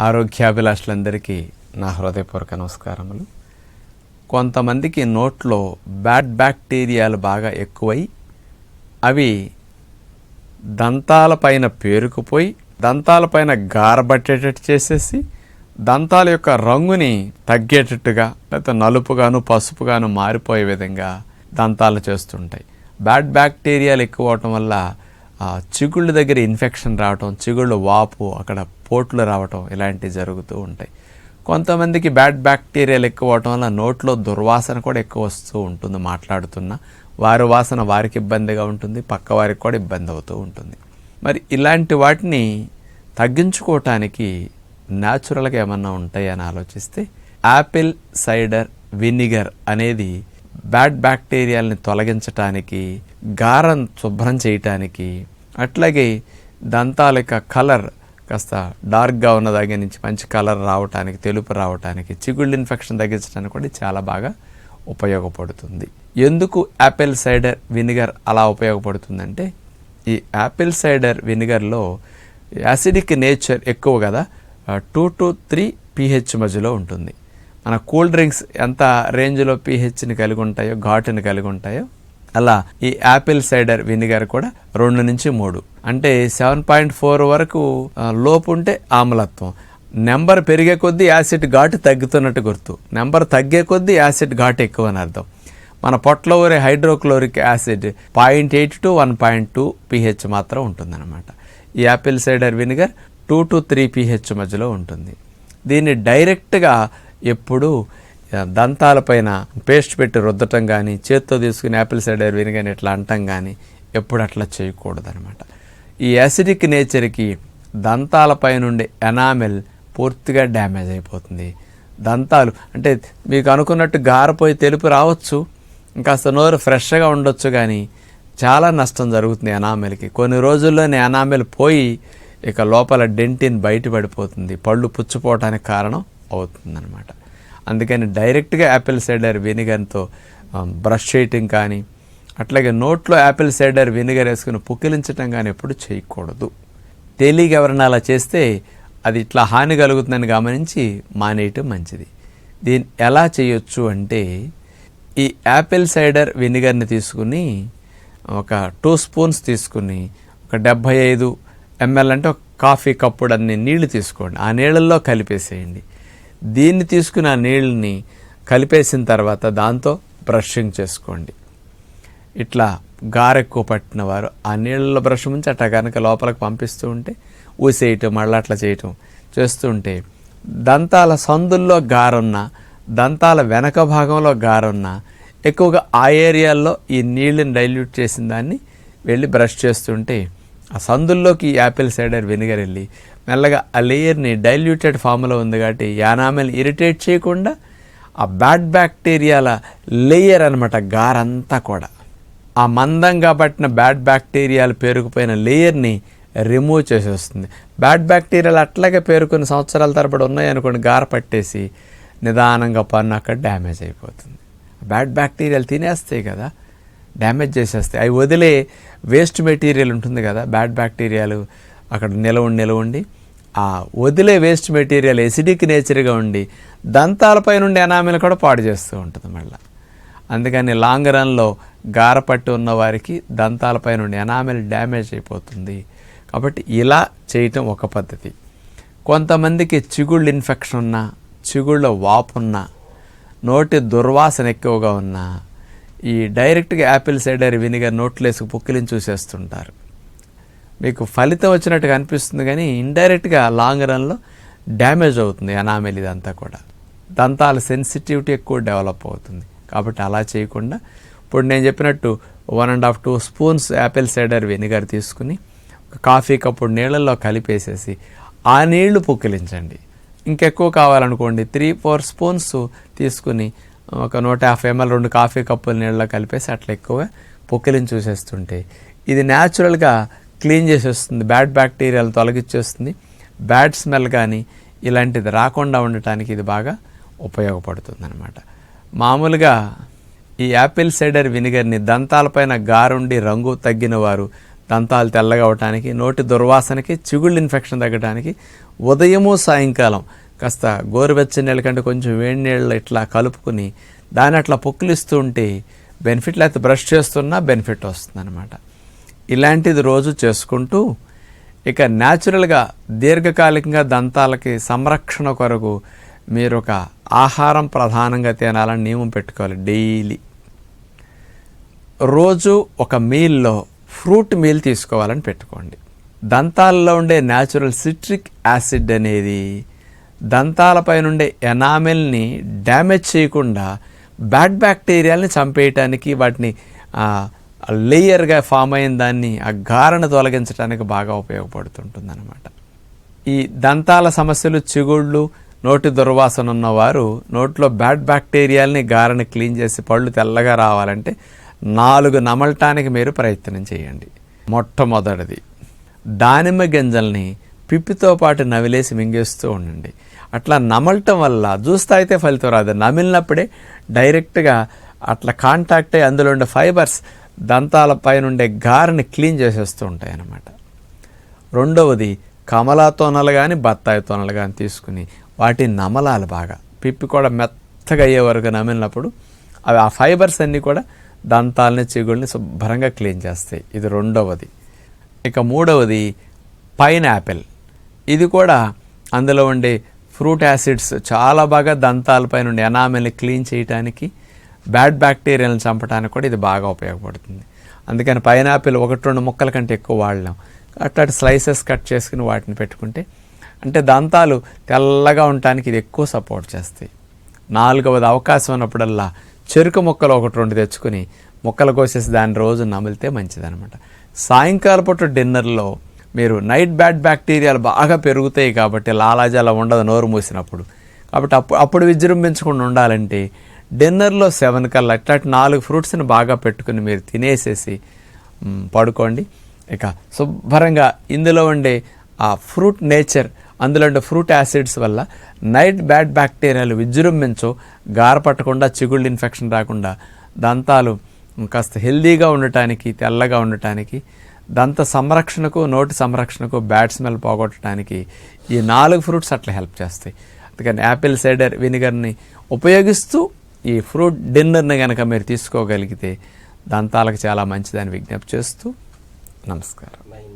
ఆరోగ్యాభిలాషులందరికీ నా హృదయపూర్వక నమస్కారములు. కొంతమందికి నోట్లో బ్యాడ్ బ్యాక్టీరియాలు బాగా ఎక్కువై అవి దంతాలపైన పేరుకుపోయి దంతాలపైన గారబట్టేటట్టు చేసేసి దంతాల యొక్క రంగుని తగ్గేటట్టుగా లేకపోతే నలుపుగాను పసుపుగాను మారిపోయే విధంగా దంతాలు చేస్తుంటాయి. బ్యాడ్ బ్యాక్టీరియాలు ఎక్కువ అవటం వల్ల ఆ, చిగుళ్ళ దగ్గర ఇన్ఫెక్షన్ రావటం చిగుళ్ళు వాపు అక్కడ పోట్లు రావటం ఇలాంటివి జరుగుతూ ఉంటాయి. కొంతమందికి బ్యాడ్ బ్యాక్టీరియాలు ఎక్కువ అవటం వల్ల నోట్లో దుర్వాసన కూడా ఎక్కువ వస్తూ ఉంటుంది మాట్లాడుతున్నా. వారి వాసన వారికి ఇబ్బందిగా ఉంటుంది పక్క వారికి కూడా ఇబ్బంది అవుతూ ఉంటుంది. మరి ఇలాంటి వాటిని తగ్గించుకోవటానికి న్యాచురల్గా ఏమన్నా ఉంటాయని ఆలోచిస్తే యాపిల్ సైడర్ వినిగర్ అనేది బ్యాడ్ బ్యాక్టీరియాలని తొలగించటానికి గారం శుభ్రం చేయటానికి అట్లాగే దంతాల యొక్క కలర్ కాస్త డార్క్గా ఉన్న దగ్గర నుంచి మంచి కలర్ రావటానికి తెలుపు రావటానికి చిగుళ్ళు ఇన్ఫెక్షన్ తగ్గించడానికి కూడా చాలా బాగా ఉపయోగపడుతుంది. ఎందుకు యాపిల్ సైడర్ వినిగర్ అలా ఉపయోగపడుతుందంటే ఈ యాపిల్ సైడర్ వినిగర్లో యాసిడిక్ నేచర్ ఎక్కువ కదా టూ టు త్రీ పీహెచ్ మధ్యలో ఉంటుంది. మన కూల్ డ్రింక్స్ ఎంత రేంజ్లో పీహెచ్ని కలిగి ఉంటాయో ఘాటుని కలిగి ఉంటాయో అలా ఈ యాపిల్ సైడర్ వినిగర్ కూడా రెండు నుంచి మూడు. అంటే సెవెన్ పాయింట్ ఫోర్ వరకు లోపు ఉంటే ఆమ్లత్వం. నెంబర్ పెరిగే కొద్దీ యాసిడ్ ఘాటు తగ్గుతున్నట్టు గుర్తు. నెంబర్ తగ్గే కొద్దీ యాసిడ్ ఘాటు ఎక్కువ అని అర్థం. మన పొట్టలో ఊరే hydrochloric acid point eight two one point two pH మాత్రం ఉంటుందన్నమాట. ఈ apple cider vinegar two to three pH మధ్యలో ఉంటుంది. దీన్ని డైరెక్ట్గా ఎప్పుడు దంతాలపైన పేస్ట్ పెట్టి రుద్దటం కానీ చేత్తో తీసుకుని యాపిల్ సైడర్ వినిగర్ ఇట్లా అంటం కానీ ఎప్పుడు అట్లా చేయకూడదు అనమాట ఈ యాసిడిక్ నేచర్కి దంతాలపై నుండి ఎనామెల్ పూర్తిగా డ్యామేజ్ అయిపోతుంది. దంతాలు అంటే మీకు అనుకున్నట్టు గారపోయి తెలుపు రావచ్చు ఇంకాస్త నోరు ఫ్రెష్గా ఉండొచ్చు కానీ చాలా నష్టం జరుగుతుంది ఎనామెల్కి కొన్ని రోజుల్లోనే ఎనామెల్ పోయి ఇక లోపల డెంటిన్ బయటపడిపోతుంది. పళ్ళు పుచ్చిపోవటానికి కారణం అవుతుందన్నమాట. అందుకని డైరెక్ట్గా యాపిల్ సైడర్ వినిగర్తో బ్రష్ చేయటం కానీ అట్లాగే నోట్లో యాపిల్ సైడర్ వెనిగర్ వేసుకుని పుక్కిలించటం కానీ ఎప్పుడు చేయకూడదు. తేలిక ఎవరైనా అలా చేస్తే అది ఇట్లా హాని కలుగుతుందని గమనించి మానేయటం మంచిది. దీన్ని ఎలా చేయొచ్చు అంటే ఈ యాపిల్ సైడర్ వినిగర్ని తీసుకుని ఒక టూ స్పూన్స్ తీసుకుని ఒక డెబ్భై ఐదు ఎంఎల్ అంటే ఒక కాఫీ కప్పుడు అన్ని నీళ్ళు తీసుకోండి. ఆ నీళ్ళల్లో కలిపేసేయండి. దీన్ని తీసుకుని ఆ నీళ్ళని కలిపేసిన తర్వాత దాంతో బ్రషింగ్ చేసుకోండి. ఇట్లా గారెక్కువ పట్టిన వారు ఆ నీళ్ళలో బ్రష్ ముంచి అట్లా కనుక లోపలికి పంపిస్తూ ఉంటే ఊసేయటం మళ్ళీ అట్లా చేయటం చేస్తుంటే దంతాల సందుల్లో గారున్న దంతాల వెనక భాగంలో గారున్న ఎక్కువగా ఆ ఏరియాల్లో ఈ నీళ్ళని డైల్యూట్ చేసిన దాన్ని వెళ్ళి బ్రష్ చేస్తుంటే ఆ సందుల్లోకి యాపిల్ సైడర్ వెనిగర్ వెళ్ళి మెల్లగా ఆ లేయర్ని డైల్యూటెడ్ ఫామ్లో ఉంది కాబట్టి యానామెల్ ఇరిటేట్ చేయకుండా ఆ బ్యాడ్ బ్యాక్టీరియాల లేయర్ అనమాట గారంతా కూడా. ఆ మందంగా పట్టిన బ్యాడ్ బ్యాక్టీరియాలు పేరుకుపోయిన లేయర్ని రిమూవ్ చేసేస్తుంది బ్యాడ్ బ్యాక్టీరియాలు అట్లాగే పేరుకుని సంవత్సరాల తరబడి ఉన్నాయనుకోండి గార పట్టేసి నిదానంగా పన్ను అక్కడ డ్యామేజ్ అయిపోతుంది. బ్యాడ్ బ్యాక్టీరియాలు తినేస్తాయి కదా. డ్యామేజ్ చేసేస్తాయి. అవి వదిలే వేస్ట్ మెటీరియల్ ఉంటుంది కదా బ్యాడ్ బ్యాక్టీరియాలు అక్కడ నిలవండి నిలవండి ఆ వదిలే వేస్ట్ మెటీరియల్ ఎసిడిక్ నేచర్గా ఉండి దంతాలపై నుండి ఎనామిల్ కూడా పాడు చేస్తూ ఉంటుంది మళ్ళీ. అందుకని లాంగ్ రన్లో గారపట్టి ఉన్న వారికి దంతాలపై నుండి ఎనామిల్ డ్యామేజ్ అయిపోతుంది. కాబట్టి ఇలా చేయటం ఒక పద్ధతి. కొంతమందికి చిగుళ్ళు ఇన్ఫెక్షన్ ఉన్నా చిగుళ్ళ వాపున్నా నోటి దుర్వాసన ఎక్కువగా ఉన్నా ఈ డైరెక్ట్గా యాపిల్ సైడర్ వినిగర్ నోట్లో వేసుకు పుక్కిలిని చూసేస్తుంటారు. మీకు ఫలితం వచ్చినట్టుగా అనిపిస్తుంది కానీ ఇండైరెక్ట్గా లాంగ్ రన్లో డ్యామేజ్ అవుతుంది అనామెల్ ఇదంతా కూడా. దంతాల సెన్సిటివిటీ ఎక్కువ డెవలప్ అవుతుంది. కాబట్టి అలా చేయకుండా ఇప్పుడు నేను చెప్పినట్టు one and half two spoons apple cider vinegar తీసుకుని కాఫీ కప్పుడు నీళ్ళల్లో కలిపేసేసి ఆ నీళ్ళు పుక్కిలించండి. ఇంకెక్కువ కావాలనుకోండి త్రీ ఫోర్ స్పూన్స్ తీసుకుని ఒక నూట యాభై ఎంఎల్ రెండు కాఫీ కప్పుల నీళ్ళలో కలిపేసి అట్లా ఎక్కువగా పొక్కిలిని చూసేస్తుంటే ఇది న్యాచురల్గా క్లీన్ చేసేస్తుంది. బ్యాడ్ బ్యాక్టీరియాలు తొలగించేస్తుంది బ్యాడ్ స్మెల్ కానీ ఇలాంటిది రాకుండా ఉండటానికి ఇది బాగా ఉపయోగపడుతుంది అనమాట మామూలుగా ఈ యాపిల్ సైడర్ వినిగర్ని దంతాలపైన గారుండి రంగు తగ్గిన వారు దంతాలు తెల్లగా అవటానికి నోటి దుర్వాసనకి చిగుళ్ళు ఇన్ఫెక్షన్ తగ్గడానికి ఉదయము సాయంకాలం కాస్త గోరువెచ్చని నీళ్ళ కంటే కొంచెం వేడి నీళ్ళు ఇట్లా కలుపుకుని దాన్ని అట్లా పొక్కులిస్తూ ఉంటే బెనిఫిట్ లేకపోతే బ్రష్ చేస్తున్నా బెనిఫిట్ వస్తుంది ఇలాంటిది రోజు చేసుకుంటూ ఇక న్యాచురల్గా దీర్ఘకాలికంగా దంతాలకి సంరక్షణ కొరకు మీరు ఒక ఆహారం ప్రధానంగా తినాలని నియమం పెట్టుకోవాలి డైలీ. రోజు ఒక మీల్లో ఫ్రూట్ మీల్ తీసుకోవాలని పెట్టుకోండి. దంతాల్లో ఉండే న్యాచురల్ సిట్రిక్ యాసిడ్ అనేది దంతాలపై నుండే ఎనామెల్ని డ్యామేజ్ చేయకుండా బ్యాడ్ బ్యాక్టీరియాల్ని చంపేయటానికి వాటిని లేయర్గా ఫామ్ అయిన దాన్ని ఆ గారను తొలగించడానికి బాగా ఉపయోగపడుతుంటుంది ఈ దంతాల సమస్యలు చిగుళ్ళు నోటి దుర్వాసన ఉన్నవారు నోట్లో బ్యాడ్ బ్యాక్టీరియాల్ని గారని క్లీన్ చేసి పళ్ళు తెల్లగా రావాలంటే నాలుగు నమలటానికి మీరు ప్రయత్నం చేయండి. మొట్టమొదటిది దానిమ్మ గింజల్ని పిప్పితో పాటు నవిలేసి మింగేస్తూ ఉండండి. అట్లా నమలటం వల్ల జ్యూస్ అయితే ఫలితం రాదు. నమిలినప్పుడే డైరెక్ట్గా అట్లా కాంటాక్ట్ అయ్యి అందులో ఉండే ఫైబర్స్ దంతాల పైన ఉండే గారిని క్లీన్ చేసేస్తూ ఉంటాయి అన్నమాట రెండవది కమలా తోనలు కానీ బత్తాయి తోనలు కానీ తీసుకుని వాటిని నమలాలి బాగా. పిప్పి కూడా మెత్తగా అయ్యే వరకు నమిలినప్పుడు అవి ఆ ఫైబర్స్ అన్నీ కూడా దంతాలని చిగుళ్ళని శుభ్రంగా క్లీన్ చేస్తాయి. ఇది రెండవది. ఇక మూడవది పైనాపిల్. ఇది కూడా అందులో ఉండే ఫ్రూట్ యాసిడ్స్ చాలా బాగా దంతాలపైన నుండి ఎనామిల్ని క్లీన్ చేయడానికి బ్యాడ్ బ్యాక్టీరియాలను చంపడానికి కూడా ఇది బాగా ఉపయోగపడుతుంది. అందుకని పైనాపిల్ ఒకటి రెండు ముక్కల కంటే ఎక్కువ వాడలేం. అట్లాంటి స్లైసెస్ కట్ చేసుకుని వాటిని పెట్టుకుంటే అంటే దంతాలు తెల్లగా ఉండటానికి ఇది ఎక్కువ సపోర్ట్ చేస్తాయి. నాలుగవది అవకాశం ఉన్నప్పుడల్లా చెరుకు ముక్కలు ఒకటి రెండు తెచ్చుకుని ముక్కలు కోసేసి దాన్ని రోజు నమిలితే మంచిదనమాట సాయంకాల పూట డిన్నర్లో మీరు నైట్ బ్యాడ్ బ్యాక్టీరియాలు బాగా పెరుగుతాయి కాబట్టి లాలాజలం ఉండదు నోరు మూసినప్పుడు. కాబట్టి అప్పుడు అప్పుడు విజృంభించకుండా ఉండాలంటే డిన్నర్లో సెవెన్ కల్లా అట్లాంటి నాలుగు ఫ్రూట్స్ని బాగా పెట్టుకుని మీరు తినేసేసి పడుకోండి. ఇక శుభ్రంగా ఇందులో ఉండే ఆ ఫ్రూట్ నేచర్ అందులో ఉండే ఫ్రూట్ యాసిడ్స్ వల్ల నైట్ బ్యాడ్ బ్యాక్టీరియాలు విజృంభించో గారపట్టకుండా చిగుళ్ళు ఇన్ఫెక్షన్ రాకుండా దంతాలు కాస్త హెల్దీగా ఉండటానికి తెల్లగా ఉండటానికి దంత సంరక్షణకు నోటి సంరక్షణకు బ్యాడ్ స్మెల్ పోగొట్టడానికి ఈ నాలుగు ఫ్రూట్స్ అట్లా హెల్ప్ చేస్తాయి. అందుకని యాపిల్ సైడర్ వినిగర్ని ఉపయోగిస్తూ ఈ ఫ్రూట్ డిన్నర్ని కనుక మీరు తీసుకోగలిగితే దంతాలకు చాలా మంచిదని విజ్ఞప్తి చేస్తూ నమస్కారం.